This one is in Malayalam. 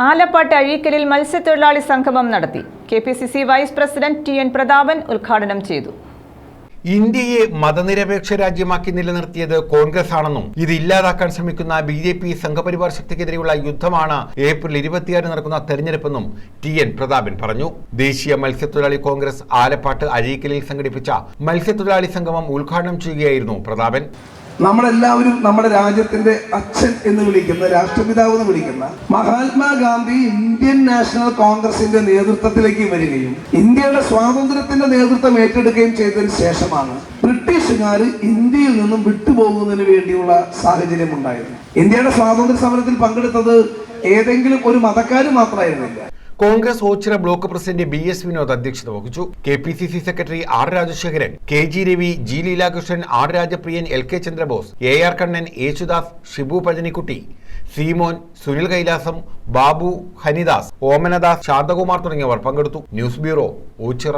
ആലപ്പാട്ട് അഴീക്കലിൽ മത്സ്യത്തൊഴിലാളി സംഗമം നടത്തി. K P C C vice president T N Prathapan ഉദ്ഘാടനം ചെയ്തു. ഇന്ത്യയെ മതനിരപേക്ഷ രാജ്യമാക്കി നിലനിർത്തിയത് കോൺഗ്രസ് ആണെന്നും ഇത് ഇല്ലാതാക്കാൻ ശ്രമിക്കുന്ന ബി ജെ പി സംഘപരിവാർ ശക്തിക്കെതിരെയുള്ള യുദ്ധമാണ് ഏപ്രിൽ ഇരുപത്തിയാറ് നടക്കുന്ന തെരഞ്ഞെടുപ്പെന്നും ടി എൻ പ്രതാപൻ പറഞ്ഞു. ദേശീയ മത്സ്യത്തൊഴിലാളി കോൺഗ്രസ് ആലപ്പാട്ട് അഴീക്കലിൽ സംഘടിപ്പിച്ച മത്സ്യത്തൊഴിലാളി സംഗമം ഉദ്ഘാടനം ചെയ്യുകയായിരുന്നു പ്രതാപൻ. നമ്മളെല്ലാവരും നമ്മുടെ രാജ്യത്തിന്റെ അച്ഛൻ എന്ന് വിളിക്കുന്ന രാഷ്ട്രപിതാവ് എന്ന് വിളിക്കുന്ന മഹാത്മാഗാന്ധി ഇന്ത്യൻ നാഷണൽ കോൺഗ്രസിന്റെ നേതൃത്വത്തിലേക്ക് വരികയും ഇന്ത്യയുടെ സ്വാതന്ത്ര്യത്തിന്റെ നേതൃത്വം ഏറ്റെടുക്കുകയും ചെയ്തതിന് ശേഷമാണ് ബ്രിട്ടീഷുകാർ ഇന്ത്യയിൽ നിന്നും വിട്ടുപോകുന്നതിന് വേണ്ടിയുള്ള സാഹചര്യം ഉണ്ടായത് ഇന്ത്യയുടെ സ്വാതന്ത്ര്യ സമരത്തിൽ പങ്കെടുത്തത് ഏതെങ്കിലും ഒരു മതക്കാർ മാത്രമായിരുന്നില്ല. Congress Oachira block president B S Vinod അധ്യക്ഷത വഹിച്ചു. K P C C secretary R Rajasekharan K G Ravi G Leelakrishnan R Rajapriyan L K Chandrabose A R Kannan Yesudas Shibu Pazhanikutty Seemon Sunil Kailasam Babu Hanidas Omanadas Shanthakumar തുടങ്ങിയവർ പങ്കെടുത്തു. News bureau Oachira.